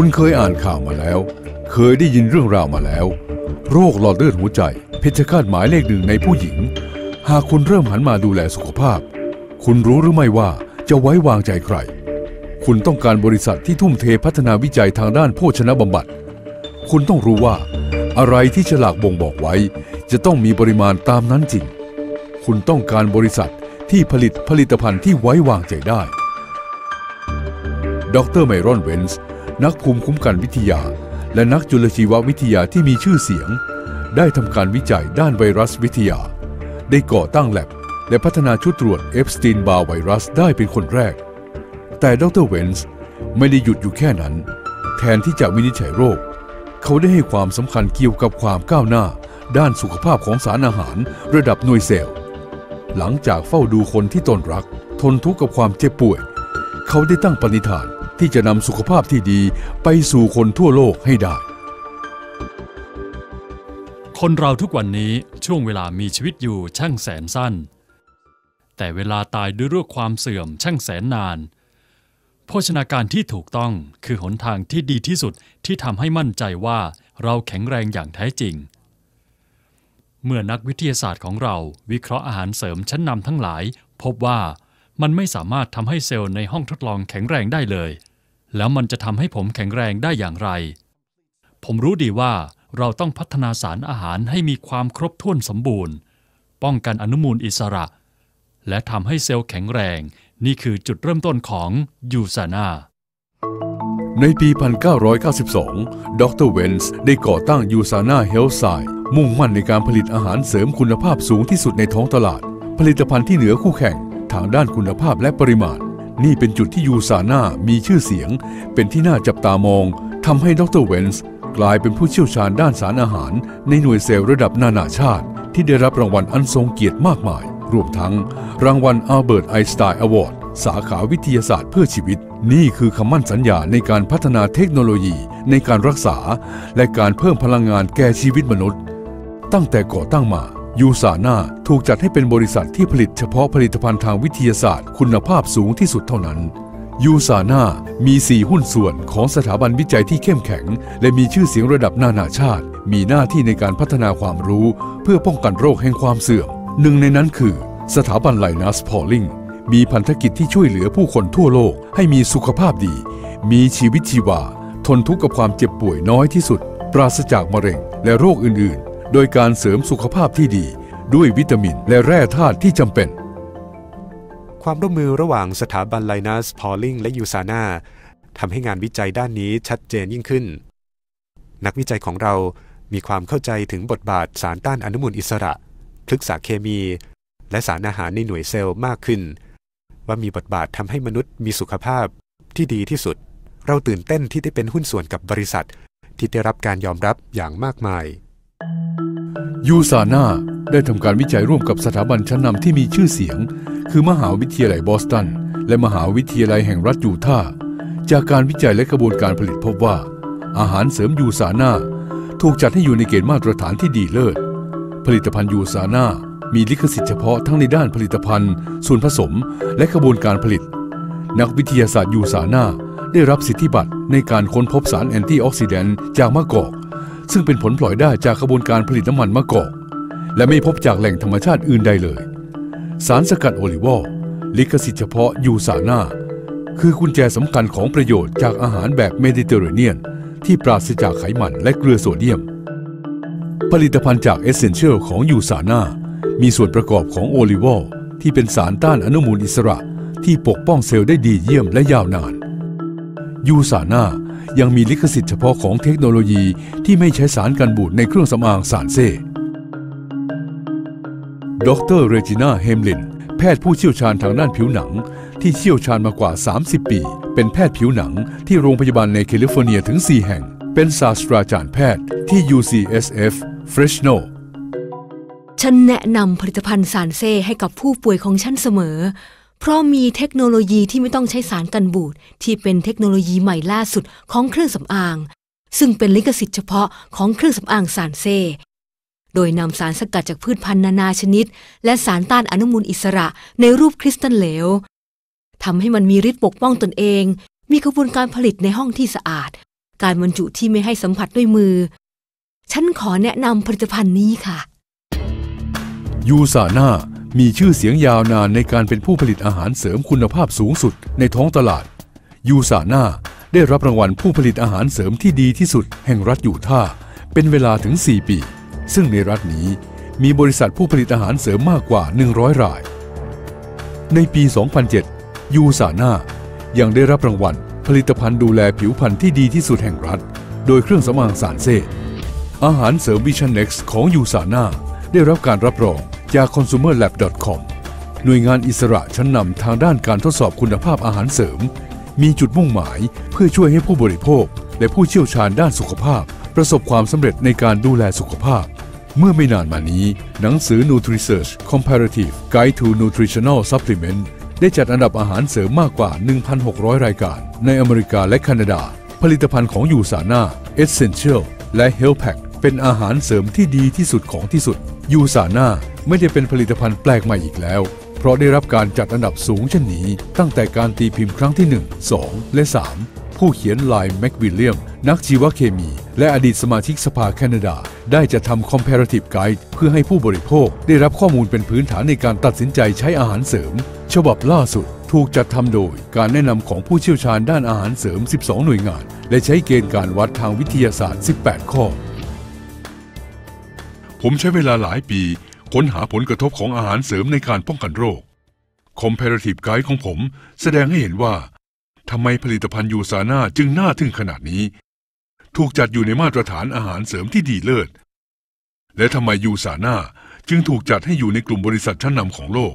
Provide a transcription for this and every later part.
คุณเคยอ่านข่าวมาแล้ว เคยได้ยินเรื่องราวมาแล้ว โรคหลอดเลือดหัวใจ เพชฌฆาตหมายเลขหนึ่งในผู้หญิง หากคุณเริ่มหันมาดูแลสุขภาพ คุณรู้หรือไม่ว่าจะไว้วางใจใคร คุณต้องการบริษัทที่ทุ่มเทพัฒนาวิจัยทางด้านโภชนะบำบัด คุณต้องรู้ว่า อะไรที่ฉลากบ่งบอกไว้ จะต้องมีปริมาณตามนั้นจริง คุณต้องการบริษัทที่ผลิตผลิตภัณฑ์ที่ไว้วางใจได้ ดรไมรอนเวนส์ นักภูมิคุ้มกันวิทยา และนักจุลชีววิทยาที่มีชื่อเสียง ได้ทำการวิจัยด้านไวรัสวิทยา ได้ก่อตั้งแลบและพัฒนาชุดตรวจเอฟสตีนบาร์ไวรัสได้เป็นคนแรก แต่ดรเวนส์ไม่ได้หยุดอยู่แค่นั้น แทนที่จะวินิจฉัยโรค เขาได้ให้ความสำคัญเกี่ยวกับความก้าวหน้า ด้านสุขภาพของสารอาหารระดับหน่วยเซลล์ หลังจากเฝ้าดูคนที่ตนรัก ทนทุกข์กับความเจ็บป่วย เขาได้ตั้งปณิธาน ที่จะนำสุขภาพที่ดีไปสู่คนทั่วโลกให้ได้ คนเราทุกวันนี้ช่วงเวลามีชีวิตอยู่ช่างแสนสั้น แต่เวลาตายด้วยโรคความเสื่อมช่างแสนนาน โภชนาการที่ถูกต้องคือหนทางที่ดีที่สุดที่ทำให้มั่นใจว่าเราแข็งแรงอย่างแท้จริง เมื่อนักวิทยาศาสตร์ของเราวิเคราะห์อาหารเสริมชั้นนำทั้งหลาย พบว่ามันไม่สามารถทำให้เซลล์ในห้องทดลองแข็งแรงได้เลย แล้วมันจะทำให้ผมแข็งแรงได้อย่างไร ผมรู้ดีว่าเราต้องพัฒนาสารอาหารให้มีความครบถ้วนสมบูรณ์ ป้องกันอนุมูลอิสระ และทำให้เซลล์แข็งแรง นี่คือจุดเริ่มต้นของยูซานาในปี 1992 ดรเวนส์ได้ก่อตั้งยูซาน่าเฮลท์ไซมุ่งมั่นในการผลิตอาหารเสริมคุณภาพสูงที่สุดในท้องตลาด ผลิตภัณฑ์ที่เหนือคู่แข่งทางด้านคุณภาพและปริมาณ นี่เป็นจุดที่ยูซาน่ามีชื่อเสียง เป็นที่น่าจับตามองทำให้ดรเวนส์กลายเป็นผู้เชี่ยวชาญด้านสารอาหาร ในหน่วยเซลล์ระดับนานาชาติ ที่ได้รับรางวัลอันทรงเกียรติมากมาย รวมทั้งรางวัลอัลเบิร์ตไอน์สไตน์อวอร์ดสาขาวิทยาศาสตร์เพื่อชีวิต นี่คือคำมั่นสัญญาในการพัฒนาเทคโนโลยีในการรักษา และการเพิ่มพลังงานแก่ชีวิตมนุษย์ ตั้งแต่ก่อตั้งมา ยูซาน่าถูกจัดให้เป็นบริษัทที่ผลิตเฉพาะผลิตภัณฑ์ทางวิทยาศาสตร์ คุณภาพสูงที่สุดเท่านั้นยูซาน่ามี 4 หุ้นส่วนของสถาบันวิจัยที่เข้มแข็ง และมีชื่อเสียงระดับนานาชาติ มีหน้าที่ในการพัฒนาความรู้ เพื่อป้องกันโรคแห่งความเสื่อม หนึ่งในนั้นคือ สถาบันไลนัสพอลลิงมีพันธกิจที่ช่วยเหลือผู้คนทั่วโลกให้มีสุขภาพดี มีชีวิตชีวา ทนทุกข์กับความเจ็บป่วยน้อยที่สุด ปราศจากมะเร็งและโรคอื่น โดยการเสริมสุขภาพที่ดี ด้วยวิตามินและแร่ธาตุที่จำเป็น ความร่วมมือระหว่างสถาบันไลนัสพอลลิงและยูซาน่าทำให้งานวิจัยด้านนี้ชัดเจนยิ่งขึ้น นักวิจัยของเรามีความเข้าใจถึงบทบาทสารต้านอนุมูลอิสระพฤกษาเคมี และสารอาหารในหน่วยเซลล์มากขึ้น ว่ามีบทบาททำให้มนุษย์มีสุขภาพที่ดีที่สุด เราตื่นเต้นที่ได้เป็นหุ้นส่วนกับบริษัท ที่ได้รับการยอมรับอย่างมากมาย ยูซาน่าได้ทำการวิจัยร่วมกับสถาบันชั้นนำที่มีชื่อเสียง คือมหาวิทยาลัยบอสตัน และมหาวิทยาลัยแห่งรัฐยูทาห์จากการวิจัยและกระบวนการผลิตพบว่า อาหารเสริมยูซาน่าถูกจัดให้อยู่ในเกณฑ์มาตรฐานที่ดีเลิศ ผลิตภัณฑ์ยูซาน่ามีลิขสิทธิ์เฉพาะทั้งในด้านผลิตภัณฑ์ ส่วนผสม และกระบวนการผลิต นักวิทยาศาสตร์ยูซาน่าได้รับสิทธิบัตรในการค้นพบสารแอนตี้ออกซิแดนต์จากมะกอก ซึ่งเป็นผลพลอยได้จากกระบวนการผลิตน้ำมันมะกอกและไม่พบจากแหล่งธรรมชาติอื่นใดเลย สารสกัดโอลิวอลลิขสิทธิ์เฉพาะยูซาน่าคือกุญแจสำคัญของประโยชน์จากอาหารแบบเมดิเตอร์เรเนียน ที่ปราศจากไขมันและเกลือโซเดียม ผลิตภัณฑ์จากเอเซนเชียลของยูซาน่ามีส่วนประกอบของโอลิวอลที่เป็นสารต้านอนุมูลอิสระที่ปกป้องเซลล์ได้ดีเยี่ยมและยาวนานยูซาน่า ยังมีลิขสิทธิ์เฉพาะของเทคโนโลยีที่ไม่ใช้สารกันบูดในเครื่องสำอางสารเซ่ดรเรจิน่าเฮมลิน แพทย์ผู้เชี่ยวชาญทางด้านผิวหนัง ที่เชี่ยวชาญมากว่า 30 ปี เป็นแพทย์ผิวหนังที่โรงพยาบาลในแคลิฟอร์เนียถึง 4 แห่ง เป็นศาสตราจารย์แพทย์ที่ UCSF Fresno ฉันแนะนำผลิตภัณฑ์สารเซ่ให้กับผู้ป่วยของฉันเสมอ เพราะมีเทคโนโลยีที่ไม่ต้องใช้สารกันบูดที่เป็นเทคโนโลยีใหม่ล่าสุดของเครื่องสำอาง ซึ่งเป็นลิขสิทธิ์เฉพาะของเครื่องสำอางสารเซโดยนำสารสกัดจากพืชพันธุ์นานาชนิด และสารต้านอนุมูลอิสระในรูปคริสตัลเหลวทำให้มันมีฤทธิ์ปกป้องตนเอง มีกระบวนการผลิตในห้องที่สะอาด การบรรจุที่ไม่ให้สัมผัสด้วยมือ ฉันขอแนะนำผลิตภัณฑ์นี้ค่ะ ยูซาน่า มีชื่อเสียงยาวนานในการเป็นผู้ผลิตอาหารเสริมคุณภาพสูงสุดในท้องตลาด ยูซาน่าได้รับรางวัลผู้ผลิตอาหารเสริมที่ดีที่สุดแห่งรัฐยูทาห์เป็นเวลาถึง 4 ปี ซึ่งในรัฐนี้มีบริษัทผู้ผลิตอาหารเสริมมากกว่า 100 ราย ในปี 2007 ยูซาน่ายังได้รับรางวัล ผลิตภัณฑ์ดูแลผิวพรรณที่ดีที่สุดแห่งรัฐ โดยเครื่องสำอางสารเซอาหารเสริมวิชันเน็กซ์ของยูซาน่าได้รับการรับรอง จาก consumerlab.com หน่วยงานอิสระชั้นนำทางด้านการทดสอบคุณภาพอาหารเสริม มีจุดมุ่งหมายเพื่อช่วยให้ผู้บริโภค และผู้เชี่ยวชาญด้านสุขภาพ ประสบความสำเร็จในการดูแลสุขภาพ เมื่อไม่นานมานี้ หนังสือ NutriSearch Comparative Guide to Nutritional Supplement ได้จัดอันดับอาหารเสริมมากกว่า 1,600 รายการ ในอเมริกาและแคนาดา ผลิตภัณฑ์ของยูซาน่า Essential และ h e l Pack เป็นอาหารเสริมที่ดีที่สุดของที่สุดยูซาน่า ไม่ได้เป็นผลิตภัณฑ์แปลกใหม่อีกแล้ว เพราะได้รับการจัดอันดับสูงเช่นนี้ ตั้งแต่การตีพิมพ์ครั้งที่ 1 2 และ 3 ผู้เขียนไลน์แม็กวิลเลียม นักชีวเคมี และอดีตสมาชิกสภาแคนาดา ได้จะทำ comparative guide เพื่อให้ผู้บริโภค ได้รับข้อมูลเป็นพื้นฐานในการตัดสินใจใช้อาหารเสริม ฉบับล่าสุดถูกจัดทำโดยการแนะนำของผู้เชี่ยวชาญด้านอาหารเสริม 12 หน่วยงาน และใช้เกณฑ์การวัดทางวิทยาศาสตร์ 18 ข้อ ผมใช้เวลาหลายปี ค้นหาผลกระทบของอาหารเสริมในการป้องกันโรค Comparative Guide ของผมแสดงให้เห็นว่าทำไมผลิตภัณฑ์ยูซาน่าจึงน่าทึ่งขนาดนี้ ถูกจัดอยู่ในมาตรฐานอาหารเสริมที่ดีเลิศ และทำไมยูซาน่าจึงถูกจัดให้อยู่ในกลุ่มบริษัทชั้นนำของโลก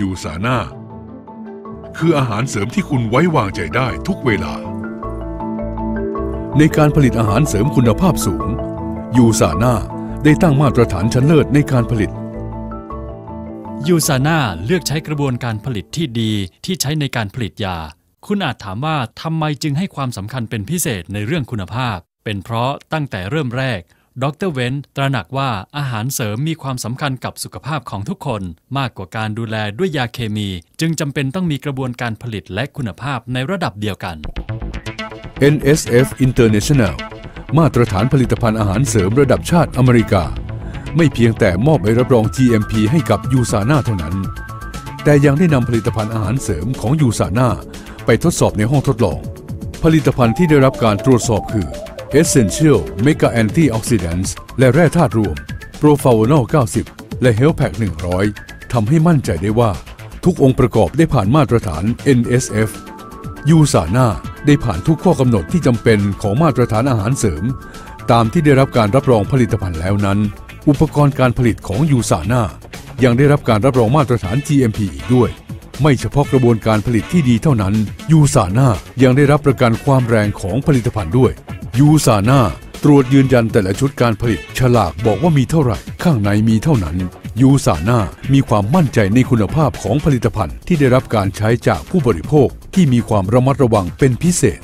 ยูซาน่าคืออาหารเสริมที่คุณไว้วางใจได้ทุกเวลา ในการผลิตอาหารเสริมคุณภาพสูง ยูซาน่า ได้ตั้งมาตรฐานชั้นเลิศในการผลิต ยูซาน่าเลือกใช้กระบวนการผลิตที่ดีที่ใช้ในการผลิตยา คุณอาจถามว่าทำไมจึงให้ความสำคัญเป็นพิเศษในเรื่องคุณภาพ เป็นเพราะตั้งแต่เริ่มแรกดรเวนตระหนักว่าอาหารเสริมมีความสำคัญกับสุขภาพของทุกคน มากกว่าการดูแลด้วยยาเคมี จึงจำเป็นต้องมีกระบวนการผลิตและคุณภาพในระดับเดียวกัน NSF International มาตรฐานผลิตภัณฑ์อาหารเสริมระดับชาติอเมริกา ไม่เพียงแต่มอบใบรับรอง GMP ให้กับยูซาน่าเท่านั้น แต่ยังได้นำผลิตภัณฑ์อาหารเสริมของยูซาน่าไปทดสอบในห้องทดลอง ผลิตภัณฑ์ที่ได้รับการตรวจสอบคือ Essential Mega Antioxidants และแร่ธาตุรวม Proflavonol 90 และ Health Pack 100 ทำให้มั่นใจได้ว่า ทุกองค์ประกอบได้ผ่านมาตรฐาน NSF ยูซาน่า ได้ผ่านทุกข้อกำหนดที่จำเป็นของมาตรฐานอาหารเสริม ตามที่ได้รับการรับรองผลิตภัณฑ์แล้วนั้น อุปกรณ์การผลิตของยูซาน่ายังได้รับการรับรองมาตรฐาน GMP อีกด้วย ไม่เฉพาะกระบวนการผลิตที่ดีเท่านั้น ยูซาน่ายังได้รับประกันความแรงของผลิตภัณฑ์ด้วย ยูซาน่าตรวจยืนยันแต่ละชุดการผลิต ฉลากบอกว่ามีเท่าไหร่ ข้างในมีเท่านั้น ยูซาน่ามีความมั่นใจในคุณภาพของผลิตภัณฑ์ที่ได้รับการใช้จากผู้บริโภค ที่มีความระมัดระวังเป็นพิเศษ